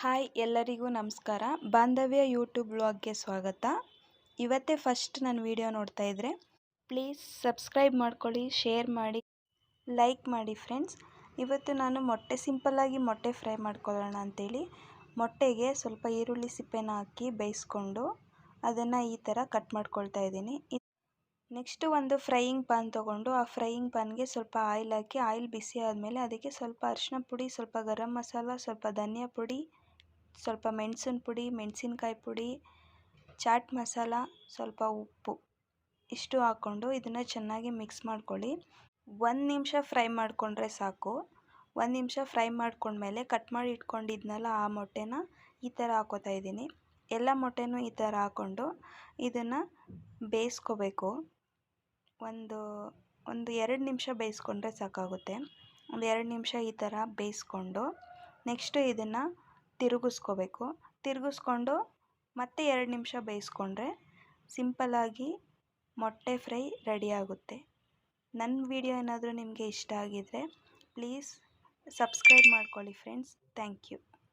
Hi ಎಲ್ಲರಿಗೂ ನಮಸ್ಕಾರ. ಬಾಂಧವ್ಯ ಯೂಟ್ಯೂಬ್ ಬ್ಲಾಗ್ಗೆ ಸ್ವಾಗತ. ಇವತ್ತೇ ಫಸ್ಟ್ ನನ್ನ ವಿಡಿಯೋ ನೋಡ್ತಾ ಇದ್ದರೆ ಪ್ಲೀಸ್ ಸಬ್ಸ್ಕ್ರೈಬ್ ಮಾಡ್ಕೊಳ್ಳಿ ಶೇರ್ ಮಾಡಿ ಲೈಕ್ ಮಾಡಿ ಫ್ರೆಂಡ್ಸ್ ಇವತ್ತು ನಾನು ಮೊಟ್ಟೆ ಸಿಂಪಲ್ಲಾಗಿ ಮೊಟ್ಟೆ ಫ್ರೈ ಮಾಡ್ಕೊಳ್ಳೋಣ ಅಂತೇಳಿ, ಮೊಟ್ಟೆಗೆ ಸ್ವಲ್ಪ ಈರುಳ್ಳಿ ಸಿಪ್ಪೆನ ಹಾಕಿ ಬೇಯಿಸ್ಕೊಂಡು ಅದನ್ನು ಈ ಥರ ಕಟ್ ಮಾಡ್ಕೊಳ್ತಾ ಇದ್ದೀನಿ. ನೆಕ್ಸ್ಟು ಒಂದು ಫ್ರೈಯಿಂಗ್ ಪಾನ್ ತೊಗೊಂಡು ಆ ಫ್ರೈಯಿಂಗ್ ಪಾನ್ಗೆ ಸ್ವಲ್ಪ ಆಯಿಲ್ ಹಾಕಿ ಆಯಿಲ್ ಬಿಸಿ ಆದಮೇಲೆ ಅದಕ್ಕೆ ಸ್ವಲ್ಪ ಅರಿಶಿನ ಪುಡಿ, ಸ್ವಲ್ಪ ಗರಂ ಮಸಾಲ, ಸ್ವಲ್ಪ ಧನಿಯಾ ಪುಡಿ ಸ್ವಲ್ಪ ಮೆಣಸಿನ ಪುಡಿ, ಮೆಣಸಿನಕಾಯಿ ಪುಡಿ, ಚಾಟ್ ಮಸಾಲ, ಸ್ವಲ್ಪ ಉಪ್ಪು ಇಷ್ಟು ಹಾಕ್ಕೊಂಡು ಇದನ್ನು ಚೆನ್ನಾಗಿ ಮಿಕ್ಸ್ ಮಾಡ್ಕೊಳ್ಳಿ. ಒಂದು ನಿಮಿಷ ಫ್ರೈ ಮಾಡಿಕೊಂಡ್ರೆ ಸಾಕು. ಒಂದು ನಿಮಿಷ ಫ್ರೈ ಮಾಡ್ಕೊಂಡ್ಮೇಲೆ ಕಟ್ ಮಾಡಿ ಇಟ್ಕೊಂಡಿದ್ನಲ್ಲ ಆ ಮೊಟ್ಟೆನ ಈ ಥರ ಹಾಕೋತಾ ಇದ್ದೀನಿ. ಎಲ್ಲ ಮೊಟ್ಟೆನೂ ಈ ಥರ ಹಾಕ್ಕೊಂಡು ಇದನ್ನು ಬೇಯಿಸ್ಕೋಬೇಕು. ಒಂದು ಒಂದು ಎರಡು ನಿಮಿಷ ಬೇಯಿಸ್ಕೊಂಡ್ರೆ ಸಾಕಾಗುತ್ತೆ. ಒಂದು ಎರಡು ನಿಮಿಷ ಈ ಥರ ಬೇಯಿಸ್ಕೊಂಡು ನೆಕ್ಸ್ಟು ಇದನ್ನು ತಿರುಗಿಸ್ಕೋಬೇಕು. ತಿರುಗಿಸ್ಕೊಂಡು ಮತ್ತೆ ಎರಡು ನಿಮಿಷ ಬೇಯಿಸ್ಕೊಂಡ್ರೆ ಸಿಂಪಲ್ಲಾಗಿ ಮೊಟ್ಟೆ ಫ್ರೈ ರೆಡಿ ಆಗುತ್ತೆ. ನನ್ನ ವಿಡಿಯೋ ಏನಾದರೂ ನಿಮಗೆ ಇಷ್ಟ ಆಗಿದ್ದರೆ ಪ್ಲೀಸ್ ಸಬ್ಸ್ಕ್ರೈಬ್ ಮಾಡ್ಕೊಳ್ಳಿ ಫ್ರೆಂಡ್ಸ್. Thank you.